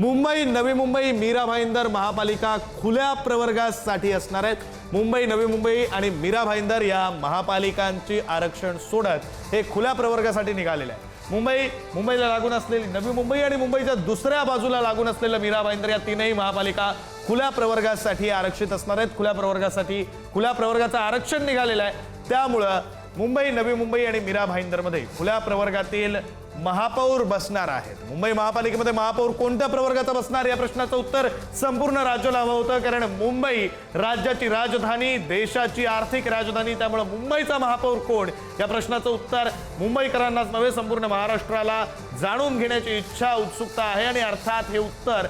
मुंबई नवी मुंबई मीरा भाईंदर महापालिका खुल्या प्रवर्गासाठी असणार आहेत. मुंबई नवी मुंबई आणि मीरा भाईंदर या महापालिकांची आरक्षण सोडत हे खुल्या प्रवर्गासाठी निघालेलं आहे मुंबई मुंबईला लागून असलेली नवी मुंबई आणि मुंबईच्या दुसऱ्या बाजूला लागून असलेलं मीरा भाईंदर या तीनही महापालिका खुल्या प्रवर्गासाठी आरक्षित असणार आहेत. खुल्या प्रवर्गासाठी खुल्या प्रवर्गाचं आरक्षण निघालेलं आहे. त्यामुळं मुंबई नवी मुंबई आणि मीरा भाईंदरमध्ये खुल्या प्रवर्गातील महापौर बसणार आहेत. मुंबई महापालिकेमध्ये महापौर कोणत्या प्रवर्गाचा बसणार? या प्रश्नाचं उत्तर संपूर्ण राज्याला हवं होतं कारण मुंबई राज्याची राजधानी देशाची आर्थिक राजधानी त्यामुळे मुंबईचा महापौर कोण? या प्रश्नाचं उत्तर मुंबईकरांनाच नव्हे संपूर्ण महाराष्ट्राला जाणून घेण्याची इच्छा उत्सुकता आहे आणि अर्थात हे उत्तर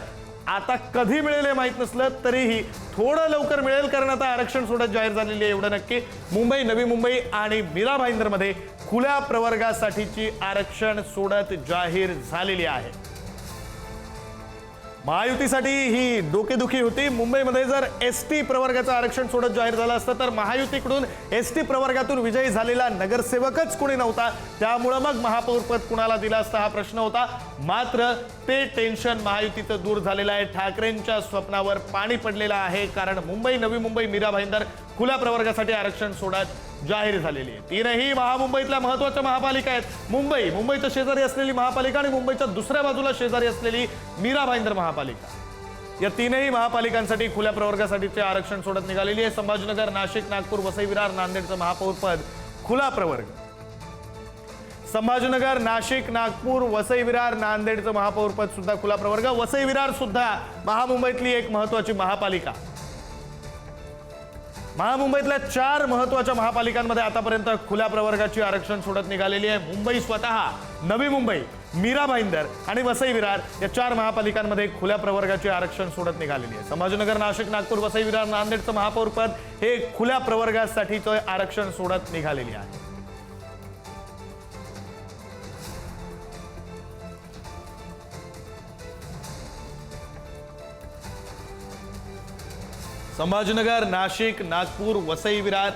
आता कधी मिळेल हे माहीत नसलं तरीही थोडं लवकर मिळेल कारण आता आरक्षण सोडत जाहीर झालेली आहे एवढं नक्की. मुंबई नवी मुंबई आणि मीरा भाईंदरमध्ये खुल्या प्रवर्गासाठीची आरक्षण सोडत जाहीर झालेली आहे. महायुतीसाठी ही डोकेदुखी होती. मुंबईमध्ये जर एस टी प्रवर्गाचं आरक्षण सोडत जाहीर झालं असतं तर महायुतीकडून एस टी प्रवर्गातून विजयी झालेला नगरसेवकच कुणी नव्हता. त्यामुळं मग महापौरपद कुणाला दिलं असतं हा प्रश्न होता. मात्र ते टेन्शन महायुतीचं दूर झालेलं आहे. ठाकरेंच्या स्वप्नावर पाणी पडलेलं आहे. कारण मुंबई नवी मुंबई मीरा भाईंदर खुल्या प्रवर्गासाठी आरक्षण सोडत जाहीर झालेली आहे. तीनही महामुंबईतल्या महत्त्वाच्या महापालिका आहेत. मुंबई मुंबईच्या शेजारी असलेली महापालिका आणि मुंबईच्या दुसऱ्या बाजूला शेजारी असलेली मीरा भाईंदर महापालिका. या तीनही महापालिकांसाठी खुल्या प्रवर्गासाठीचे आरक्षण सोडत निघालेली आहे. संभाजीनगर नाशिक नागपूर वसई विरार नांदेडचं महापौरपद खुला प्रवर्ग. संभाजीनगर नाशिक नागपूर वसई विरार नांदेडचं महापौरपद सुद्धा खुला प्रवर्ग. वसई विरार सुद्धा महामुंबईतली एक महत्वाची महापालिका. महामुंबईतल्या चार महत्त्वाच्या महापालिकांमध्ये आतापर्यंत खुल्या प्रवर्गाची आरक्षण सोडत निघालेली आहे. मुंबई स्वतः नवी मुंबई मीरा भाईंदर आणि वसई विरार या चार महापालिकांमध्ये खुल्या प्रवर्गाची आरक्षण सोडत निघालेली आहे. संभाजीनगर नाशिक नागपूर वसई विरार नांदेडचं महापौरपद हे खुल्या प्रवर्गासाठीचं आरक्षण सोडत निघालेली आहे. संभाजीनगर नाशिक नागपूर वसई विरार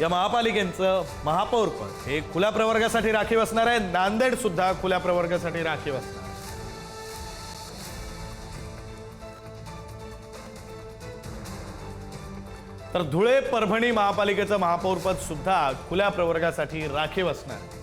या महापालिकेचं महापौरपद. हे खुल्या प्रवर्गासाठी राखीव असणार आहे. नांदेड सुद्धा खुल्या प्रवर्गासाठी राखीव असणार तर धुळे परभणी महापालिकेचं महापौरपद सुद्धा खुल्या प्रवर्गासाठी राखीव असणार आहे.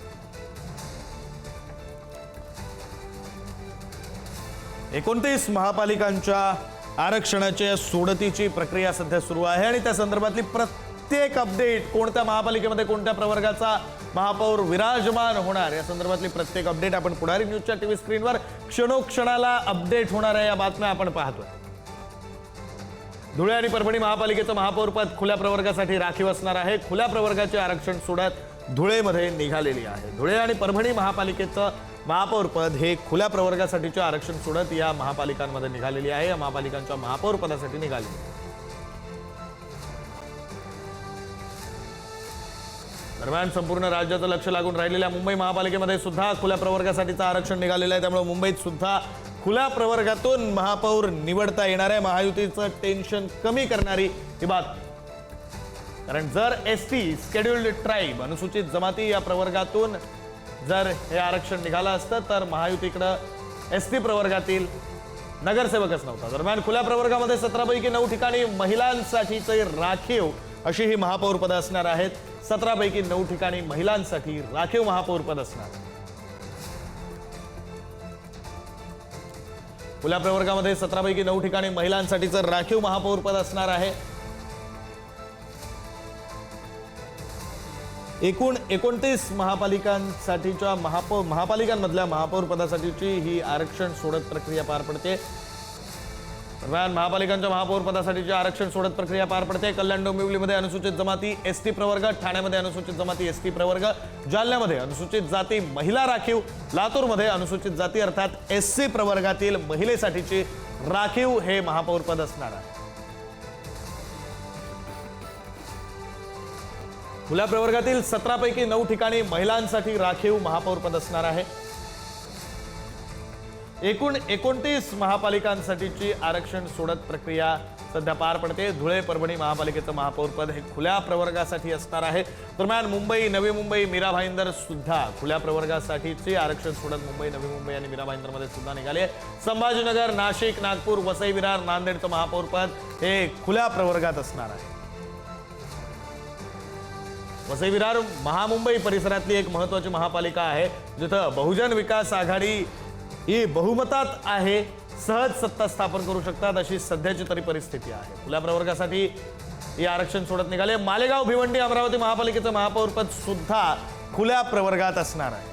एकोणतीस महापालिकांच्या आरक्षणाच्या सोडतीची प्रक्रिया सध्या सुरू आहे आणि त्या संदर्भातली प्रत्येक अपडेट कोणत्या महापालिकेमध्ये कोणत्या प्रवर्गाचा महापौर विराजमान होणार या संदर्भातली प्रत्येक अपडेट आपण पुढारी न्यूजच्या टीव्ही स्क्रीनवर क्षणोक्षणाला अपडेट होणाऱ्या या बातम्या आपण पाहतोय. धुळे आणि परभणी महापालिकेचं महापौरपद खुल्या प्रवर्गासाठी राखीव असणार आहे. खुल्या प्रवर्गाचे आरक्षण सोडत धुळेमध्ये निघालेली आहे. धुळे आणि परभणी महापालिकेचं महापौरपद हे खुल्या प्रवर्गासाठीचे आरक्षण सोडत या महापालिकांमध्ये निघालेली आहे. या महापालिकांच्या महापौर पदासाठी निघाली. दरम्यान संपूर्ण राज्याचं लक्ष लागून राहिलेल्या मुंबई महापालिकेमध्ये सुद्धा खुल्या प्रवर्गासाठीचं आरक्षण निघालेलं आहे. त्यामुळे मुंबईत सुद्धा खुल्या प्रवर्गातून महापौर निवडता येणार आहे. महायुतीचं टेन्शन कमी करणारी ही बात कारण जर एस टी स्केड्युल्ड ट्राईब अनुसूचित जमाती या प्रवर्गातून जर हे आरक्षण निघालं असतं तर महायुतीकडं एस टी प्रवर्गातील नगरसेवकच नव्हता. दरम्यान खुल्या प्रवर्गामध्ये सतरापैकी नऊ ठिकाणी महिलांसाठीचे राखीव अशी ही महापौर पदं असणार आहेत. सतरापैकी नऊ ठिकाणी महिलांसाठी राखीव महापौर पद असणार खुल्या प्रवर्गामध्ये सतरापैकी नऊ ठिकाणी महिलांसाठीचं राखीव महापौर पद असणार आहे. एकूण एकोणतीस महापालिकांसाठीच्या महापौर महापालिकांमधल्या महापौर पदासाठीची ही आरक्षण सोडत प्रक्रिया पार पडते. दरम्यान महापालिकांच्या महापौर पदासाठीची आरक्षण सोडत प्रक्रिया पार पडते. कल्याण डोंबिवलीमध्ये अनुसूचित जमाती एस टी प्रवर्ग ठाण्यामध्ये अनुसूचित जमाती एस टी प्रवर्ग जालन्यामध्ये अनुसूचित जाती महिला राखीव लातूरमध्ये अनुसूचित जाती अर्थात एस सी प्रवर्गातील महिलेसाठीची राखीव हे महापौरपद असणार आहे. खुल्या प्रवर्गातील सतरापैकी नऊ ठिकाणी महिलांसाठी राखीव महापौरपद असणार आहे. एकूण एकोणतीस महापालिकांसाठीची आरक्षण सोडत प्रक्रिया सध्या पार पडते. धुळे परभणी महापालिकेचं महापौरपद हे खुल्या प्रवर्गासाठी असणार आहे. दरम्यान मुंबई नवी मुंबई मीरा भाईंदर सुद्धा खुल्या प्रवर्गासाठीची आरक्षण सोडत मुंबई नवी मुंबई आणि मीरा भाईंदरमध्ये सुद्धा निघाले संभाजीनगर नाशिक नागपूर वसई विरार नांदेडचं महापौरपद हे खुल्या प्रवर्गात असणार आहे. वसई विरार महामुंबई परिसरातली एक महत्वाची महापालिका आहे जिथं बहुजन विकास आघाडी ही बहुमतात आहे सहज सत्ता स्थापन करू शकतात अशी सध्याची तरी परिस्थिती आहे. खुल्या प्रवर्गासाठी हे आरक्षण सोडत निघाले. मालेगाव भिवंडी अमरावती महापालिकेचं महापौरपद सुद्धा खुल्या प्रवर्गात असणार आहे.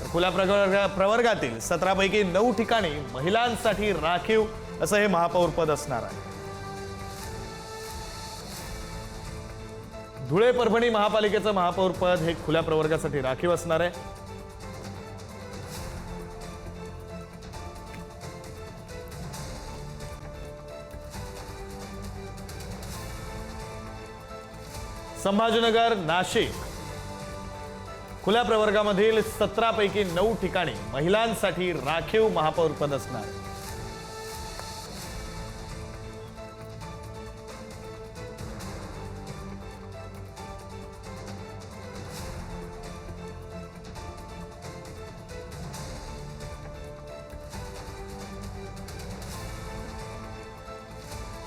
तर खुल्या प्रवर्ग प्रवर्गातील सतरापैकी नऊ ठिकाणी महिलांसाठी राखीव असं हे महापौरपद असणार आहे. धुळे परभणी महापालिकेचं महापौरपद हे खुल्या प्रवर्गासाठी राखीव असणार आहे. संभाजीनगर नाशिक. खुल्या प्रवर्गामधील सतरापैकी नऊ ठिकाणी महिलांसाठी राखीव महापौरपद असणार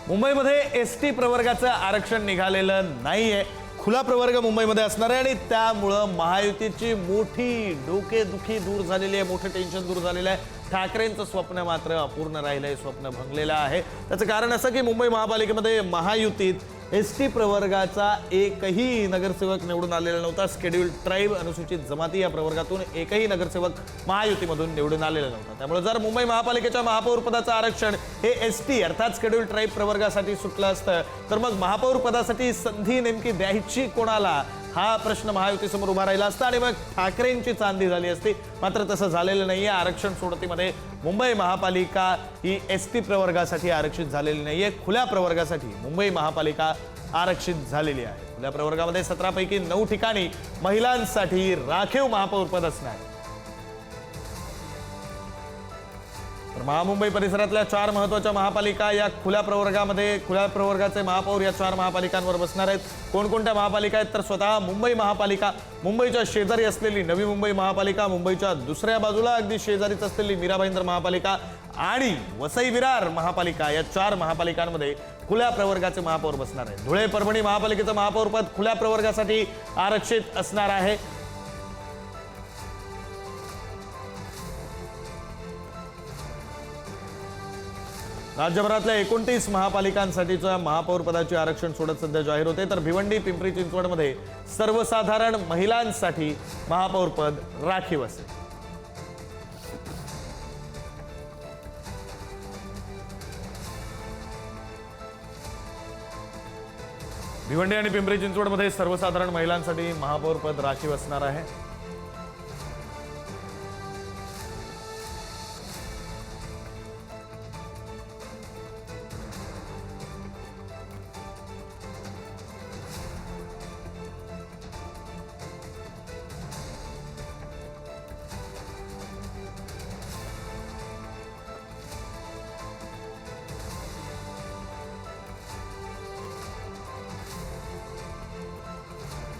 मुंबईमध्ये एस टी प्रवर्गाचं आरक्षण निघालेलं नाहीये. खुला प्रवर्ग मुंबईमध्ये असणार आहे आणि त्यामुळं महायुतीची मोठी डोकेदुखी दूर झालेली आहे मोठं टेन्शन दूर झालेलं आहे. ठाकरेंचं स्वप्न मात्र अपूर्ण राहिलंय स्वप्न भंगलेलं आहे. त्याचं कारण असं की मुंबई महापालिकेमध्ये महायुतीत एस टी प्रवर्गाचा एकही नगरसेवक निवडून आलेला नव्हता. स्केड्युल्ड ट्राईब अनुसूचित जमाती या प्रवर्गातून एकही नगरसेवक महायुतीमधून निवडून आलेला नव्हता. त्यामुळे जर मुंबई महापालिकेच्या महापौरपदाचं आरक्षण हे एस टी अर्थात स्केड्युल्ड ट्राईब प्रवर्गासाठी सुटलं असतं तर मग महापौरपदासाठी संधी नेमकी द्यायची कोणाला? हा प्रश्न महायुतीसमोर उभा राहिला असता आणि मग ठाकरेंची चांदी झाली असती. मात्र तसं झालेलं नाही आहे आरक्षण सोडतीमध्ये मुंबई महापालिका ही एस टी प्रवर्गासाठी आरक्षित झालेली नाही आहे खुल्या प्रवर्गासाठी मुंबई महापालिका आरक्षित झालेली आहे. खुल्या प्रवर्गामध्ये सतरापैकी नऊ ठिकाणी महिलांसाठी राखीव महापौरपद असणार. महामुंबई परिसरातल्या चार महत्त्वाच्या महापालिका या खुल्या प्रवर्गामध्ये खुल्या प्रवर्गाचे महापौर या चार महापालिकांवर बसणार आहेत. कोणकोणत्या महापालिका आहेत? तर स्वतः मुंबई महापालिका मुंबईच्या शेजारी असलेली नवी मुंबई महापालिका मुंबईच्या दुसऱ्या बाजूला अगदी शेजारीच असलेली मीरा भाईंदर महापालिका आणि वसई विरार महापालिका या चार महापालिकांमध्ये खुल्या प्रवर्गाचे महापौर बसणार आहे धुळे परभणी महापालिकेचं महापौरपद खुल्या प्रवर्गासाठी आरक्षित असणार आहे. राज्यभरातल्या एकोणतीस महापालिकांसाठीच्या महापौरपदाचे आरक्षण सोडत सध्या जाहीर होते. तर भिवंडी पिंपरी चिंचवडमध्ये सर्वसाधारण महिलांसाठी महापौरपद राखीव असेल. भिवंडी आणि पिंपरी चिंचवडमध्ये सर्वसाधारण महिलांसाठी महापौरपद राखीव असणार आहे.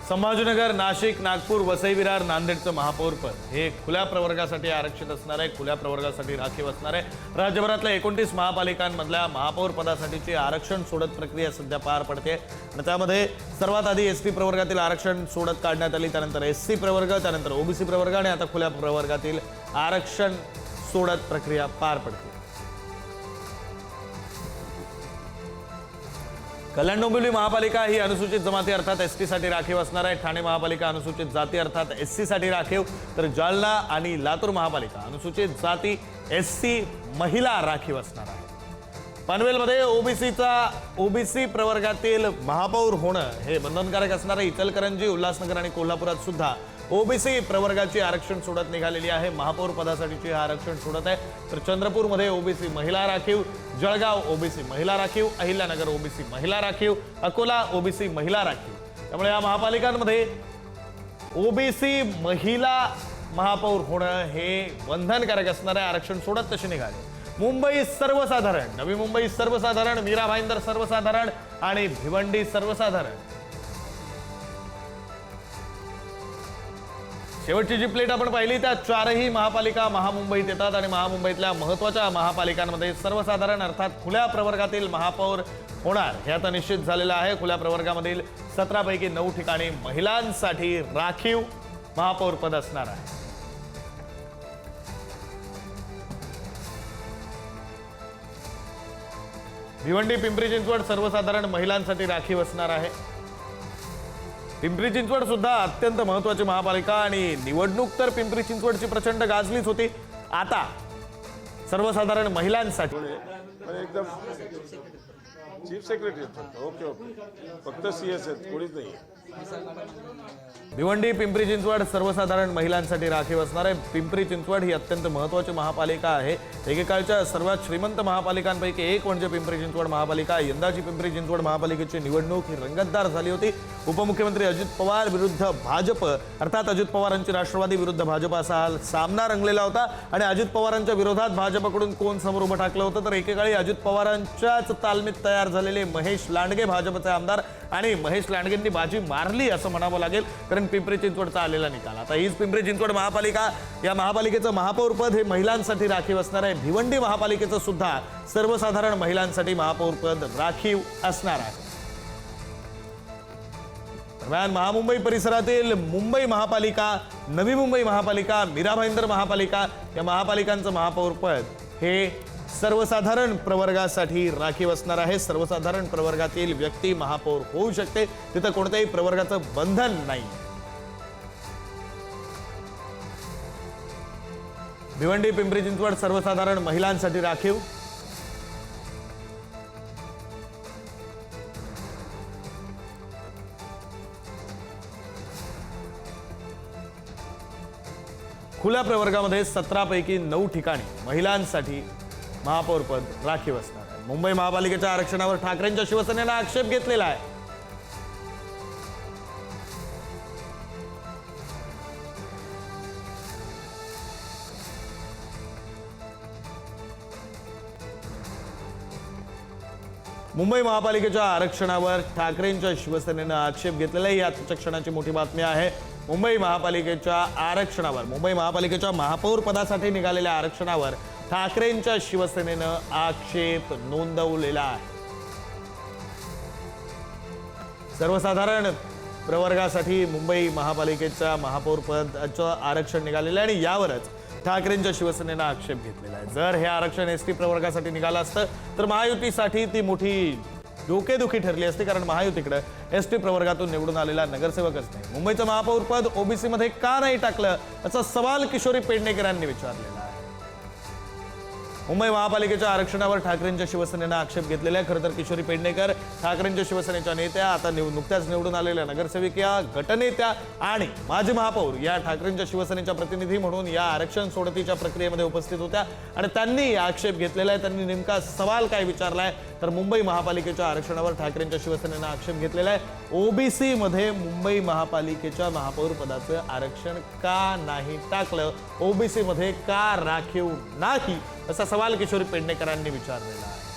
संभाजीनगर नाशिक नागपूर वसई विरार नांदेडचं महापौरपद हे खुल्या प्रवर्गासाठी आरक्षित असणार आहे खुल्या प्रवर्गासाठी राखीव असणार आहे. राज्यभरातल्या एकोणतीस महापालिकांमधल्या महापौर पदासाठीची आरक्षण सोडत प्रक्रिया सध्या पार पडते. आणि त्यामध्ये सर्वात आधी एस टी प्रवर्गातील आरक्षण सोडत काढण्यात आली त्यानंतर एस सी प्रवर्ग त्यानंतर ओबीसी प्रवर्ग आणि आता खुल्या प्रवर्गातील आरक्षण सोडत प्रक्रिया पार पडते. कल्याण डोंबिवली महापालिका ही अनुसूचित जमाती अर्थात एससाठी राखीव असणार आहे. ठाणे महापालिका अनुसूचित जाती अर्थात एससाठी राखीव. तर जालना आणि लातूर महापालिका अनुसूचित जाती एस सी महिला राखीव असणार आहे. पनवेलमध्ये ओबीसीचा ओबीसी प्रवर्गातील महापौर होणं हे बंधनकारक असणार आहे. इचलकरंजी उल्हासनगर आणि कोल्हापुरात सुद्धा ओबीसी प्रवर्गाची आरक्षण सोडत निघालेली आहे. महापौर पदासाठीची आरक्षण सोडत आहे. तर चंद्रपूरमध्ये ओबीसी महिला राखीव जळगाव ओबीसी महिला राखीव अहिल्यानगर ओबीसी महिला राखीव अकोला ओबीसी महिला राखीव. त्यामुळे या महापालिकांमध्ये ओबीसी महिला महापौर होणं हे बंधनकारक असणार आहे. आरक्षण सोडत तसे निघाले. मुंबई सर्वसाधारण नवी मुंबई सर्वसाधारण मीरा भाईंदर सर्वसाधारण आणि भिवंडी सर्वसाधारण. शेवटची जी प्लेट आपण पाहिली त्या चारही महापालिका महामुंबईत येतात आणि महामुंबईतल्या महत्त्वाच्या महापालिकांमध्ये सर्वसाधारण अर्थात खुल्या प्रवर्गातील महापौर होणार. हे आता निश्चित झालेलं आहे. खुल्या प्रवर्गामधील सतरापैकी नऊ ठिकाणी महिलांसाठी राखीव महापौर पद असणार आहे. भिवंडी पिंपरी चिंचवड सर्वसाधारण महिलांसाठी राखीव असणार आहे. पिंपरी चिंचवड सुद्धा अत्यंत महत्वाची महापालिका आणि निवडणूक तर पिंपरी चिंचवडची प्रचंड गाजलीच होती. आता सर्वसाधारण महिलांसाठी एकदम चीफ सेक्रेटरी आहेत ओके ओके. फक्त सी एस आहेत कोणीच नाही भिवंडी पिंपरी चिंचवड सर्वसाधारण महिलांसाठी राखीव असणार आहे. पिंपरी चिंचवड ही अत्यंत महत्वाची महापालिका आहे. एकेकाळच्या सर्वात श्रीमंत महापालिकांपैकी एक म्हणजे पिंपरी चिंचवड महापालिका. यंदाची पिंपरी चिंचवड महापालिकेची निवडणूक ही रंगतदार झाली होती. उपमुख्यमंत्री अजित पवार विरुद्ध भाजप अर्थात अजित पवारांची राष्ट्रवादी विरुद्ध भाजप असा सामना रंगलेला होता. आणि अजित पवारांच्या विरोधात भाजपकडून कोण समोर उभं टाकलं होतं? तर एकेकाळी अजित पवारांच्याच तालमीत तयार झालेले महेश लांडगे भाजपचे आमदार आणि महेश लांडगेंनी बाजी मारली असं म्हणावं लागेल कारण पिंपरी चिंचवडचा आलेला निकाल. आता हीच पिंपरी चिंचवड महापालिका या महापालिकेचं महापौरपद हे महिलांसाठी राखीव असणार आहे. भिवंडी महापालिकेचं सुद्धा सर्वसाधारण महिलांसाठी महापौरपद राखीव असणार आहे. दरम्यान महामुंबई परिसरातील मुंबई महापालिका नवी मुंबई महापालिका मीरा भाईंदर महापालिका या महापालिकांचं महापौरपद हे सर्वसाधारण प्रवर्गासाठी राखीव असणार आहे. सर्वसाधारण प्रवर्गातील व्यक्ती महापौर होऊ शकते. तिथं कोणत्याही प्रवर्गाचं बंधन नाही. भिवंडी पिंपरी चिंचवड सर्वसाधारण महिलांसाठी राखीव. खुल्या प्रवर्गामध्ये सतरापैकी नऊ ठिकाणी महिलांसाठी महापौरपद राखीव असणार आहे. मुंबई महापालिकेच्या आरक्षणावर ठाकरेंच्या शिवसेनेनं आक्षेप घेतलेला आहे. मुंबई महापालिकेच्या आरक्षणावर ठाकरेंच्या शिवसेनेनं आक्षेप घेतलेला आहे. ही आजच्या क्षणाची मोठी बातमी आहे. मुंबई महापालिकेच्या आरक्षणावर मुंबई महापालिकेच्या महापौर पदासाठी निघालेल्या आरक्षणावर ठाकरेंच्या शिवसेनेनं आक्षेप नोंदवलेला आहे. सर्वसाधारण प्रवर्गासाठी मुंबई महापालिकेच्या महापौरपदाचं आरक्षण निघालेलं आहे आणि यावरच ठाकरेंच्या शिवसेनेनं आक्षेप घेतलेला आहे. जर हे आरक्षण एस टी प्रवर्गासाठी निघालं असतं तर महायुतीसाठी ती मोठी डोकेदुखी ठरली असती कारण महायुतीकडे एस टी प्रवर्गातून निवडून आलेला नगरसेवकच नाही. मुंबईचं महापौरपद ओबीसीमध्ये ओबीसी मध्ये का नाही टाकलं असा सवाल किशोरी पेडणेकरांनी विचारलेला मुंबई महापालिकेच्या आरक्षणावर ठाकरेंच्या शिवसेनेनं आक्षेप घेतलेला आहे खरं तर किशोरी पेडणेकर ठाकरेंच्या शिवसेनेच्या नेत्या आता निव नुकत्याच निवडून आलेल्या नगरसेविका गटनेत्या आणि माजी महापौर या ठाकरेंच्या शिवसेनेच्या प्रतिनिधी म्हणून या आरक्षण सोडतीच्या प्रक्रियेमध्ये उपस्थित होत्या. आणि त्यांनी आक्षेप घेतलेला आहे त्यांनी नेमका सवाल काय विचारलाय तर मुंबई महापालिकेच्या आरक्षणावर ठाकरेंच्या शिवसेनेनं आक्षेप घेतलेला आहे. ओबीसीमध्ये मुंबई महापालिकेच्या महापौर पदाचं आरक्षण का नाही टाकलं? ओबीसीमध्ये का राखीव नाही? असा सवाल किशोरी पेडणेकरांनी विचारलेला आहे.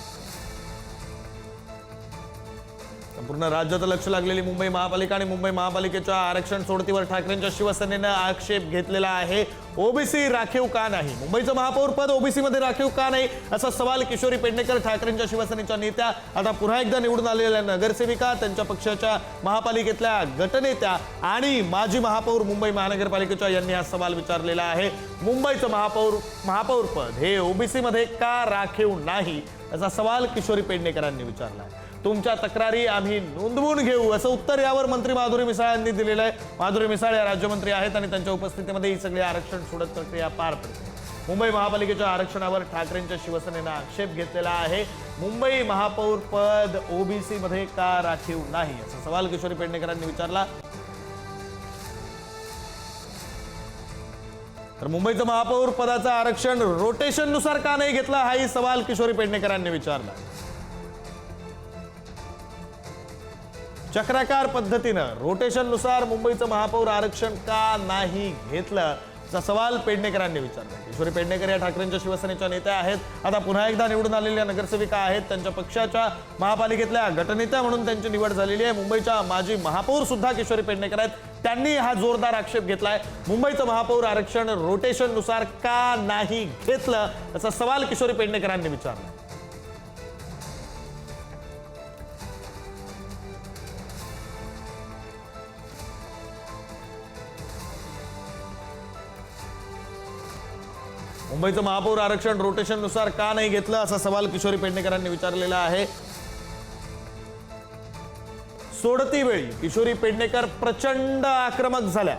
संपूर्ण राज्यात लक्ष लागलेली मुंबई महापालिका आणि मुंबई महापालिकेच्या आरक्षण सोडतीवर ठाकरेंच्या शिवसेनेनं आक्षेप घेतलेला आहे. ओबीसी राखीव का नाही? मुंबईचं महापौरपद ओबीसीमध्ये राखीव का नाही? असा सवाल किशोरी पेडणेकर ठाकरेंच्या शिवसेनेच्या नेत्या आता पुन्हा एकदा निवडून आलेल्या नगरसेविका त्यांच्या पक्षाच्या महापालिकेतल्या गटनेत्या आणि माजी महापौर मुंबई महानगरपालिकेच्या यांनी हा सवाल विचारलेला आहे. मुंबईचं महापौर महापौरपद हे ओबीसीमध्ये का राखीव नाही? असा सवाल किशोरी पेडणेकरांनी विचारला तुमच्या तक्रारी आम्ही नोंदवून घेऊ असं उत्तर यावर मंत्री माधुरी मिसाळ यांनी दिलेलं आहे माधुरी मिसाळ या राज्यमंत्री आहेत आणि त्यांच्या उपस्थितीमध्ये ही सगळी आरक्षण सोडत प्रक्रिया पार पडते. मुंबई महापालिकेच्या आरक्षणावर ठाकरेंच्या शिवसेनेनं आक्षेप घेतलेला आहे. मुंबई महापौर पद ओबीसीमध्ये का राखीव नाही? असा सवाल किशोरी पेडणेकरांनी विचारला. तर मुंबईचं महापौर पदाचं आरक्षण रोटेशननुसार का नाही घेतलं हाही सवाल किशोरी पेडणेकरांनी विचारला. चक्राकार पद्धतीनं रोटेशननुसार मुंबईचं महापौर आरक्षण का नाही घेतलं असा सवाल पेडणेकरांनी विचारला. किशोरी पेडणेकर या ठाकरेंच्या शिवसेनेच्या नेत्या आहेत. आता पुन्हा एकदा निवडून आलेल्या नगरसेविका आहेत. त्यांच्या पक्षाच्या महापालिकेतल्या गटनेत्या म्हणून त्यांची निवड झालेली आहे. मुंबईच्या माजी महापौर सुद्धा किशोरी पेडणेकर आहेत. त्यांनी हा जोरदार आक्षेप घेतलाय. मुंबईचं महापौर आरक्षण रोटेशननुसार का नाही घेतलं? असा सवाल किशोरी पेडणेकरांनी विचारला. मुंबईचं महापौर आरक्षण रोटेशननुसार का नाही घेतलं असा सवाल किशोरी पेडणेकरांनी विचारलेला आहे. सोडती वेळी किशोरी पेडणेकर प्रचंड आक्रमक झाल्या.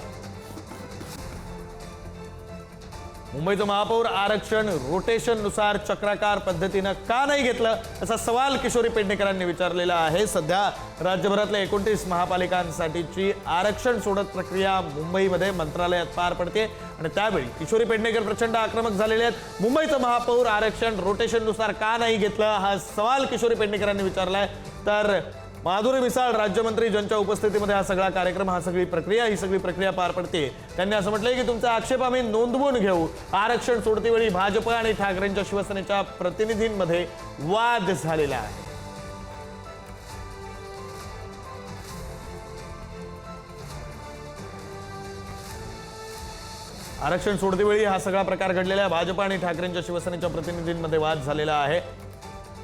मुंबईचं महापौर आरक्षण रोटेशननुसार चक्राकार पद्धतीनं का नाही घेतलं असा सवाल किशोरी पेडणेकरांनी विचारलेला आहे. सध्या राज्यभरातल्या एकोणतीस महापालिकांसाठीची आरक्षण सोडत प्रक्रिया मुंबईमध्ये मंत्रालयात पार पडते. आणि त्यावेळी किशोरी पेडणेकर प्रचंड आक्रमक झालेले आहेत. मुंबईचं महापौर आरक्षण रोटेशननुसार का नाही घेतलं हा सवाल किशोरी पेडणेकरांनी विचारलाय. तर माधुरी मिसाळ राज्यमंत्री ज्यांच्या उपस्थितीमध्ये हा सगळा कार्यक्रम हा सगळी प्रक्रिया ही सगळी प्रक्रिया पार पडते त्यांनी असं म्हटलंय की तुमचा आक्षेप आम्ही नोंदवून घेऊ. आरक्षण सोडतीवेळी भाजप आणि ठाकरेंच्या शिवसेनेच्या प्रतिनिधींमध्ये वाद झालेला आहे. आरक्षण सोडतीवेळी हा सगळा प्रकार घडलेला आहे. भाजप आणि ठाकरेंच्या शिवसेनेच्या प्रतिनिधींमध्ये वाद झालेला आहे.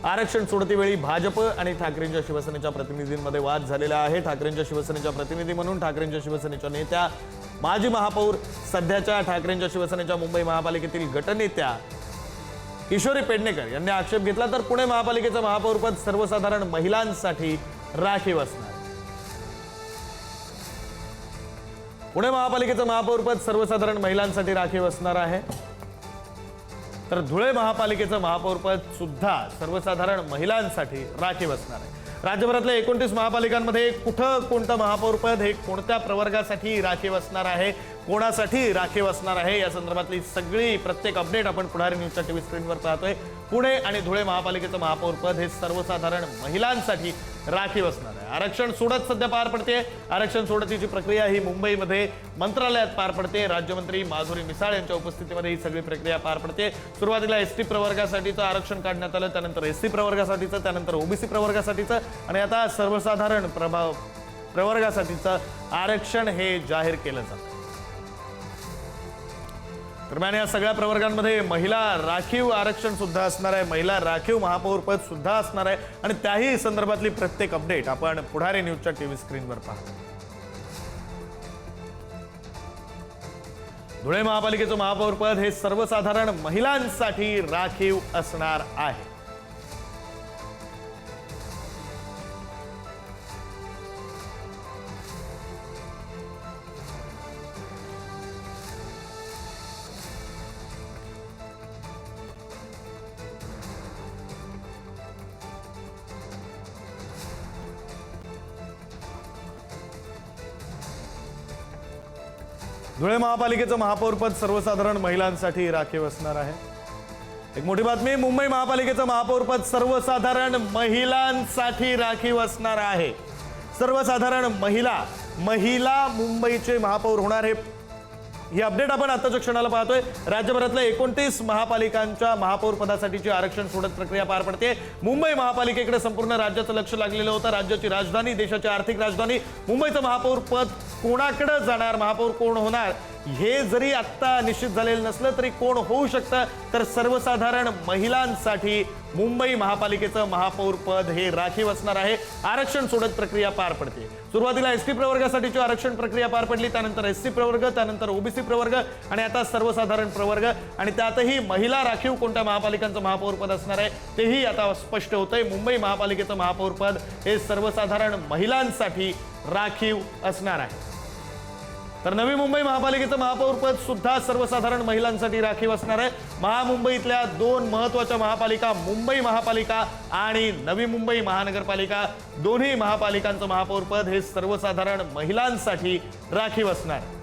आरक्षण सोडतीवेळी भाजप आणि ठाकरेंच्या शिवसेनेच्या प्रतिनिधींमध्ये वाद झालेला आहे. ठाकरेंच्या शिवसेनेच्या प्रतिनिधी म्हणून ठाकरेंच्या शिवसेनेच्या नेत्या माजी महापौर सध्याच्या ठाकरेंच्या शिवसेनेच्या मुंबई महापालिकेतील गटनेत्या किशोरी पेडणेकर यांनी आक्षेप घेतला तर पुणे महापालिकेचं महापौरपद सर्वसाधारण महिलांसाठी राखीव असणार. पुणे महापालिकेचं महापौरपद सर्वसाधारण महिलांसाठी राखीव असणार आहे. तर धुळे महापालिकेचं महापौरपद सुद्धा सर्वसाधारण महिलांसाठी राखीव असणार आहे. राज्यभरातल्या एकोणतीस महापालिकांमध्ये कुठं कोणतं महापौरपद हे कोणत्या प्रवर्गासाठी राखीव असणार आहे? कोणासाठी राखीव असणार आहे? या संदर्भातली सगळी प्रत्येक अपडेट आपण पुढारी न्यूजच्या टीव्ही स्क्रीनवर पाहतोय. पुणे आणि धुळे महापालिकेचं महापौरपद हे सर्वसाधारण महिलांसाठी राखीव असणार आहे. आरक्षण सोडत सध्या पार पडते आरक्षण सोडतीची प्रक्रिया ही मुंबईमध्ये मंत्रालयात पार पडते. राज्यमंत्री माधुरी मिसाळ यांच्या उपस्थितीमध्ये ही सगळी प्रक्रिया पार पडते. सुरुवातीला एस टी प्रवर्गासाठीचं आरक्षण काढण्यात आलं. त्यानंतर एस सी प्रवर्गासाठीचं त्यानंतर ओबीसी प्रवर्गासाठीचं आणि आता सर्वसाधारण प्रभाव प्रवर्गासाठीचं आरक्षण हे जाहीर केलं जातं. दरम्यान या सगळ्या प्रवर्गांमध्ये महिला राखीव आरक्षण सुद्धा असणार आहे महिला राखीव महापौरपद सुद्धा असणार आहे आणि त्याही संदर्भातली प्रत्येक अपडेट आपण पुढारी न्यूजच्या टीव्ही स्क्रीनवर पाहतो. धुळे महापालिकेचं महापौरपद हे सर्वसाधारण महिलांसाठी राखीव असणार आहे. महापालिकेचं महापौरपद सर्वसाधारण महिलांसाठी राखीव असणार आहे. एक मोठी बातमी मुंबई महापालिकेचं महापौरपद सर्वसाधारण महिलांसाठी राखीव असणार आहे. सर्वसाधारण महिला महिला मुंबईचे महापौर होणार हे ही अपडेट आपण आताच्या क्षणाला पाहतोय. राज्यभरातल्या एकोणतीस महापालिकांच्या महापौर पदासाठीची आरक्षण सोडत प्रक्रिया पार पडते. मुंबई महापालिकेकडे संपूर्ण राज्याचं लक्ष लागलेलं होतं. राज्याची राजधानी देशाची आर्थिक राजधानी. मुंबईचं महापौर पद कोणाकडे जाणार? महापौर कोण होणार? हे जरी आत्ता निश्चित झालेलं नसलं तरी कोण होऊ शकतं? तर सर्वसाधारण महिलांसाठी मुंबई महापालिकेचं महापौर पद हे राखीव असणार आहे. आरक्षण सोडत प्रक्रिया पार पडते. सुरुवातीला एस टी प्रवर्गासाठीची आरक्षण प्रक्रिया पार पडली त्यानंतर एस सी प्रवर्ग त्यानंतर ओबीसी प्रवर्ग आणि आता सर्वसाधारण प्रवर्ग. आणि त्यातही महिला राखीव कोणत्या महापालिकांचं महापौरपद असणार आहे तेही आता स्पष्ट होतंय. मुंबई महापालिकेचं महापौरपद हे सर्वसाधारण महिलांसाठी राखीव असणार आहे. तर नवी मुंबई महापालिकेचं महापौरपद सुद्धा सर्वसाधारण महिलांसाठी राखीव असणार आहे. महामुंबईतल्या दोन महत्त्वाच्या महापालिका मुंबई महापालिका आणि नवी मुंबई महानगरपालिका दोन्ही महापालिकांचं महापौरपद हे सर्वसाधारण महिलांसाठी राखीव असणार. आहे